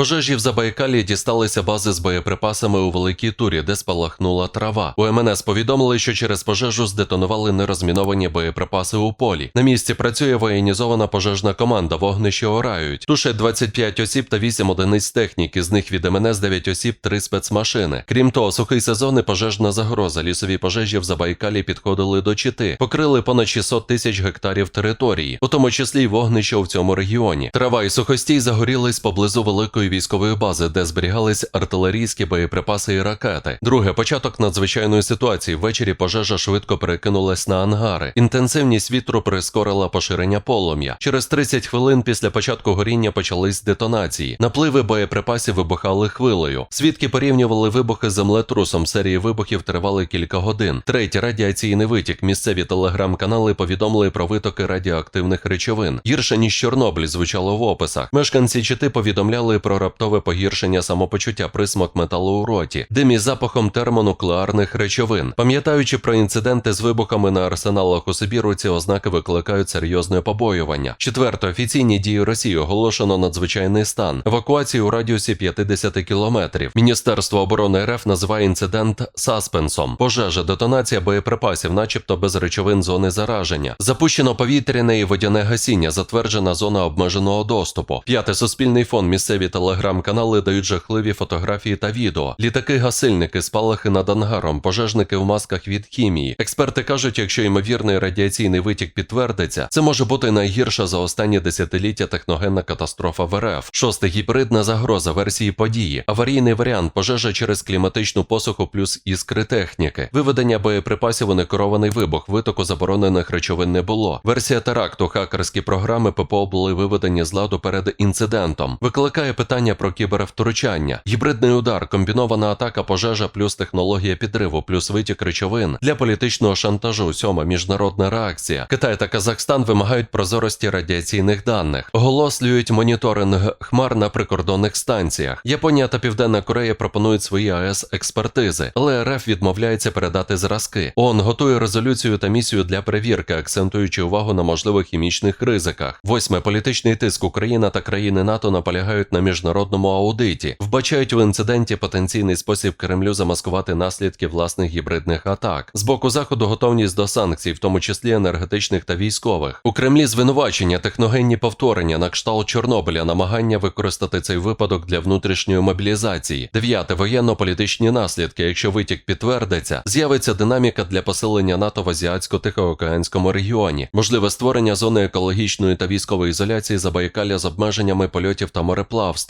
Пожежі в Забайкалі дісталися бази з боєприпасами у великій турі, де спалахнула трава. У МНС повідомили, що через пожежу здетонували нерозміновані боєприпаси у полі. На місці працює воєнізована пожежна команда, вогнищі орають. Тушать 25 осіб та 8 одиниць техніки, з них від МНС 9 осіб, 3 спецмашини. Крім того, сухий сезон і пожежна загроза. Лісові пожежі в Забайкалі підходили до Чити, покрили понад 600 тисяч гектарів території, у тому числі й вогнища в цьому регіоні. Трава і сухостій загорілись поблизу великої військової бази, де зберігались артилерійські боєприпаси і ракети. Друге початок надзвичайної ситуації. Ввечері пожежа швидко перекинулась на ангари. Інтенсивність вітру прискорила поширення полум'я. Через 30 хвилин після початку горіння почались детонації. Напливи боєприпасів вибухали хвилею. Свідки порівнювали вибухи з землетрусом. Серії вибухів тривали кілька годин. Третє радіаційний витік. Місцеві телеграм-канали повідомили про витоки радіоактивних речовин. Гірше ніж Чорнобиль звучало в описах. Мешканці Чити повідомляли про раптове погіршення самопочуття, присмак металу у роті, дим із запахом термонуклеарних речовин. Пам'ятаючи про інциденти з вибухами на арсеналах у Сибіру, ці ознаки викликають серйозне побоювання. Четверте, офіційні дії Росії оголошено надзвичайний стан. Евакуацію у радіусі 50 кілометрів. Міністерство оборони РФ називає інцидент саспенсом. Пожежа, детонація боєприпасів, начебто без речовин зони зараження. Запущено повітряне і водяне гасіння, затверджена зона обмеженого доступу. П'яте суспільний фон. Місцеві телеграм-канали дають жахливі фотографії та відео. Літаки, гасильники, спалахи над ангаром, пожежники в масках від хімії. Експерти кажуть, якщо ймовірний радіаційний витік підтвердиться, це може бути найгірша за останні десятиліття техногенна катастрофа в РФ. Шосте гібридна загроза версії події. Аварійний варіант пожежа через кліматичну посуху плюс іскри техніки. Виведення боєприпасів у некерований вибух, витоку заборонених речовин не було. Версія теракту, хакерські програми ППО були виведені з ладу перед інцидентом. Викликає питання про кібервтручання. Гібридний удар, комбінована атака, пожежа плюс технологія підриву, плюс витік речовин для політичного шантажу. Сьома міжнародна реакція. Китай та Казахстан вимагають прозорості радіаційних даних, оголослюють моніторинг хмар на прикордонних станціях. Японія та Південна Корея пропонують свої АЕС експертизи, але РФ відмовляється передати зразки. ООН готує резолюцію та місію для перевірки, акцентуючи увагу на можливих хімічних ризиках. Восьме політичний тиск Україна та країни НАТО наполягають на міжнародному аудиті, вбачають в інциденті потенційний спосіб Кремлю замаскувати наслідки власних гібридних атак. З боку заходу готовність до санкцій, в тому числі енергетичних та військових. У Кремлі звинувачення, техногенні повторення на кшталт Чорнобиля, намагання використати цей випадок для внутрішньої мобілізації. Дев'яте воєнно-політичні наслідки. Якщо витік підтвердиться, з'явиться динаміка для посилення НАТО в азіатсько-тихоокеанському регіоні, можливе створення зони екологічної та військової ізоляції Забайкалля з обмеженнями польотів та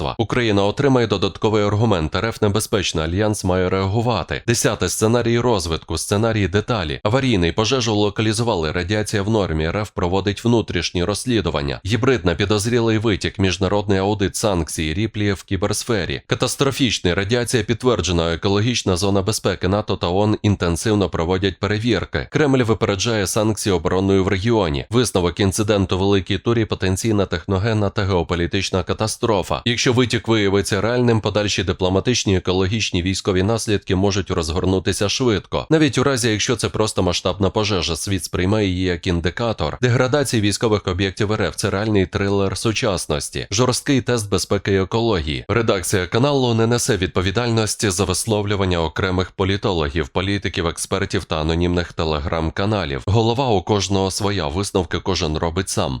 мореплавства. Україна отримає додатковий аргумент. РФ небезпечна, альянс має реагувати. Десяте сценарій розвитку, сценарій деталі. Аварійний пожежу локалізували. Радіація в нормі. РФ проводить внутрішні розслідування. Гібридна підозрілий витік, міжнародний аудит санкцій, ріплі в кіберсфері. Катастрофічний радіація підтверджена. Екологічна зона безпеки НАТО та ООН інтенсивно проводять перевірки. Кремль випереджає санкції оборонної в регіоні. Висновок інциденту великій турі потенційна техногенна та геополітична катастрофа. Якщо витік виявиться реальним, подальші дипломатичні, екологічні військові наслідки можуть розгорнутися швидко. Навіть у разі, якщо це просто масштабна пожежа, світ сприймає її як індикатор. Деградації військових об'єктів РФ це реальний трилер сучасності, жорсткий тест безпеки і екології. Редакція каналу не несе відповідальності за висловлювання окремих політологів, політиків, експертів та анонімних телеграм-каналів. Голова у кожного своя, висновки кожен робить сам.